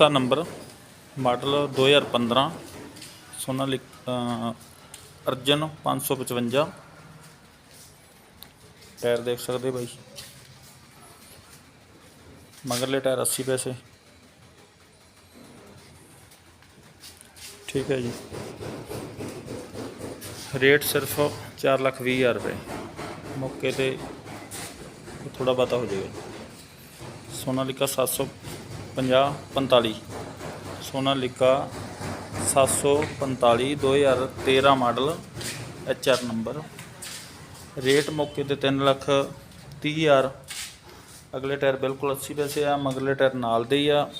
Mansa number model 2015 Sonalika ਅ, Arjun 555 tyre ਦੇਖ ਸਕਦੇ ਬਾਈ? ਮਗਰਲੇ ਟਾਇਰ 80 ਪੈਸੇ। ਠੀਕ ਹੈ ਜੀ। ਰੇਟ ਸਿਰਫ 4 ਲੱਖ ਵੀਹ ਹਜ਼ਾਰ ਰੁਪਏ। ਮੌਕੇ ਤੇ ਥੋੜਾ ਬਹੁਤਾ ਹੋ ਜਾਏਗਾ। Sonalika 750 45 Sonalika 745 2013 model HR number. Rate ਮੌਕੇ ਤੇ 3 ਲੱਖ 30 ਹਜ਼ਾਰ। ਅਗਲੇ ਟਾਇਰ ਬਿਲਕੁਲ 80 ਪੈਸੇ ਆ ਮਗਲੇ ਟਾਇਰ ਨਾਲ ਦੇ ਹੀ ਆ।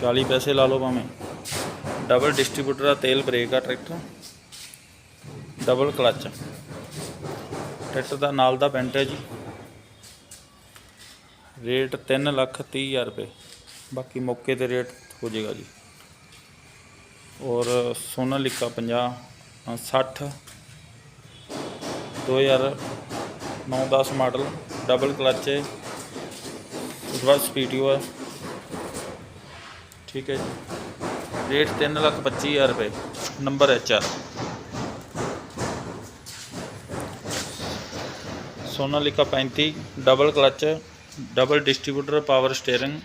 40 ਪੈਸੇ ਲਾ ਲਓ ਭਾਵੇਂ। ਡਬਲ ਡਿਸਟ੍ਰੀਬਿਊਟਰ ਆ, ਤੇਲ ਬ੍ਰੇਕ ਆ, ਟਰੈਕਟਰ। Double clutch. ਟਰੈਕਟਰ ਦਾ ਨਾਲ ਦਾ ਪੈਂਟ ਹੈ ਜੀ। ਰੇਟ 3 ਲੱਖ 30 ਹਜ਼ਾਰ ਰੁਪਏ। ਬਾਕੀ ਮੌਕੇ ਤੇ ਰੇਟ ਹੋ ਜਾਏਗਾ ਜੀ। ਔਰ ਸੋਨਾਲਿਕਾ 50 ਅ, 60 2009 10 ਮਾਡਲ ਡਬਲ ਕਲਚ ਹੈ। ਉਸ ਤੋਂ ਬਾਅਦ ਸਪੀਡੀਓ ਹੈ। ਠੀਕ ਹੈ ਜੀ। ਰੇਟ 3 ਲੱਖ 25 ਹਜ਼ਾਰ ਰੁਪਏ। Number H R Sonalika 35 double clutch double distributor power steering,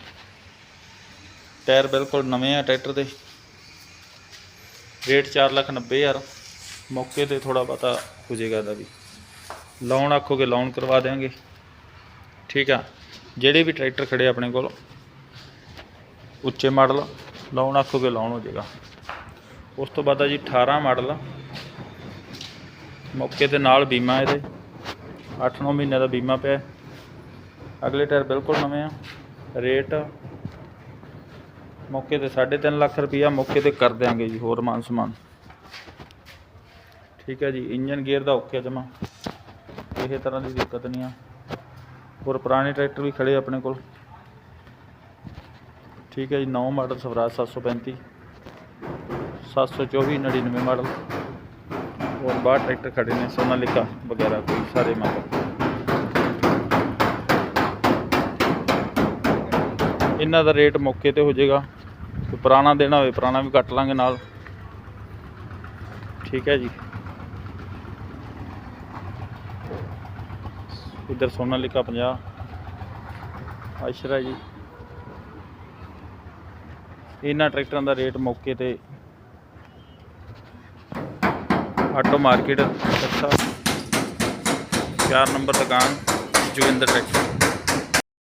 tyre ਬਿਲਕੁਲ ਨਵੇਂ ਆ ਟਰੈਕਟਰ ਦੇ। ਰੇਟ 4 ਲੱਖ 90 ਹਜ਼ਾਰ। ਮੌਕੇ ਤੇ ਥੋੜਾ ਬਹੁਤਾ ਹੋ ਜਾਏਗਾ ਇਹਦਾ ਵੀ। ਲੋਨ ਆਖੋਗੇ ਲੋਨ ਕਰਵਾ ਦੇਵਾਂਗੇ ਠੀਕ ਆ। ਜਿਹੜੇ ਵੀ ਟਰੈਕਟਰ ਖੜੇ ਆਪਣੇ ਕੋਲ, ਉੱਚੇ ਮਾਡਲ ਲੋਨ ਆਖੋਗੇ ਲੋਨ ਹੋ ਜਾਏਗਾ ਉਸ ਤੋਂ ਬਾਅਦ ਆ ਜੀ 18 ਮਾਡਲ। ਮੌਕੇ ਤੇ ਨਾਲ ਬੀਮਾ ਇਹਦੇ। 8-9 ਮਹੀਨੇ ਦਾ ਬੀਮਾ ਪਿਆ। ਅਗਲੇ ਟਾਇਰ ਬਿਲਕੁਲ ਨਵੇਂ ਆ। ਰੇਟ ਮੌਕੇ ਤੇ 3.5 ਲੱਖ ਰੁਪਈਆ ਮੌਕੇ ਤੇ ਕਰ ਦਿਆਂਗੇ ਜੀ, ਹੋਰ ਮਾਨ ਸਮਾਨ। ਠੀਕ ਹੈ ਜੀ, ਇੰਜਨ ਗੇਅਰ ਦਾ ਓਕੇ ਜਮਾ। ਕਿਸੇ ਤਰ੍ਹਾਂ ਦੀ ਦਿੱਕਤ ਨਹੀਂ ਆ। ਹੋਰ ਪੁਰਾਣੇ ਟਰੈਕਟਰ ਵੀ ਖੜੇ ਆਪਣੇ ਕੋਲ। ਠੀਕ ਹੈ ਜੀ 9 ਮਾਡਲ ਸਵਰਾਜ 735 724 99 ਮਾਡਲ। ਹੋਰ ਬਾਹਰ ਟਰੈਕਟਰ ਖੜੇ ਨੇ, ਸੋਨਾਲਿਕਾ ਵਗੈਰਾ, ਕੋਈ ਸਾਰੇ ਮਾਡਲ। ਇਹਨਾਂ ਦਾ ਰੇਟ ਮੌਕੇ ਤੇ ਹੋ ਜਾਏਗਾ। ਕੋਈ ਪੁਰਾਣਾ ਦੇਣਾ ਹੋਵੇ, ਪੁਰਾਣਾ ਵੀ ਕੱਟ ਲਾਂਗੇ ਨਾਲ। ਠੀਕ ਹੈ ਜੀ। ਇਧਰ ਸੋਨਾਲਿਕਾ 50 ਆਸ਼ਰਾ ਜੀ। ਇਹਨਾਂ ਟਰੈਕਟਰਾਂ ਦਾ ਰੇਟ ਮੌਕੇ ਤੇ ਆਟੋ ਮਾਰਕੀਟ ਅੱਛਾ 4 ਨੰਬਰ ਦੁਕਾਨ, ਜੋਗਿੰਦਰ ਟਰੈਕਟਰ।